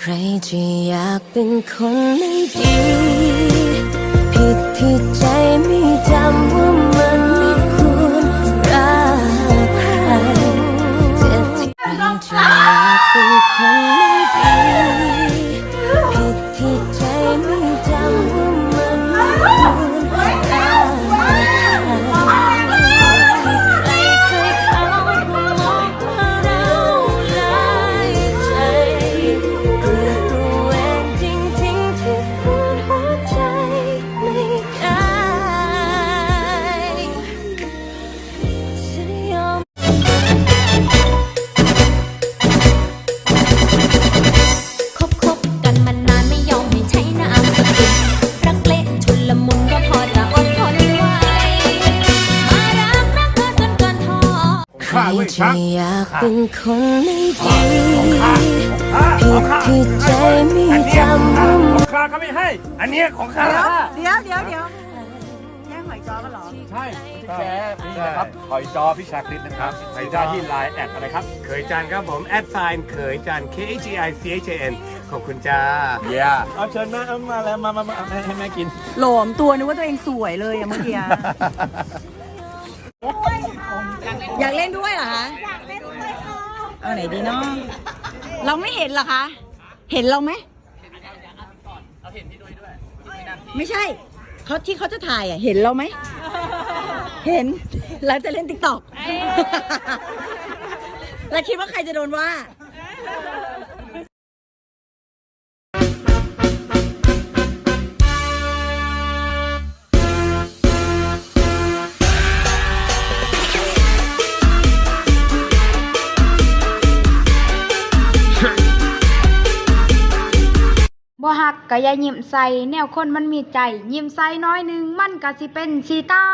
ใครจะอยากเป็นคนไม่ดี ผิดที่ใจไม่จำว่ามันไม่ควรรักใครเจ็บที่ใครจะอยากเป็นคนไม่ดี ใครจะอยากเป็นคนไม่ดีผิดที่ใจไม่จำว่าของข้าก็ไม่ให้ อันเนี้ยของข้าเดี๋ยวเดี๋ยวเดี๋ยวแย่งหอยจอกันเหรอ ใช่แจ๊นี่นะครับหอยจอพี่ชาคริสนะครับไปได้ที่ไลน์แอดอะไรครับ เขยจันครับผมแอดไซน์เขยจัน K H E I C H A N ขอบคุณจ้า เย้เอาเชิญแม่เอามาแล้วมามาให้แม่กิน หลอมตัวนึกว่าตัวเองสวยเลยอะเมื่อกี้ อะอยากเล่นด้วยเหรอคะ อยากเล่นด้วยเอาไหนดีเนาะเราไม่เห็นเหรอคะ เห็นเราไหมเราเห็นพี่ด้วยด้วยไม่ใช่ เขาที่เขาจะถ่ายอะ เห็นเราไหม เห็น เราจะเล่นติ๊กต็อกแล้วคิดว่าใครจะโดนว่า หักก็อย่ายิ้มใส่แนวคนมันมีใจ ยิ้มใส่น้อยหนึ่งมันก็สิเป็นสีใต้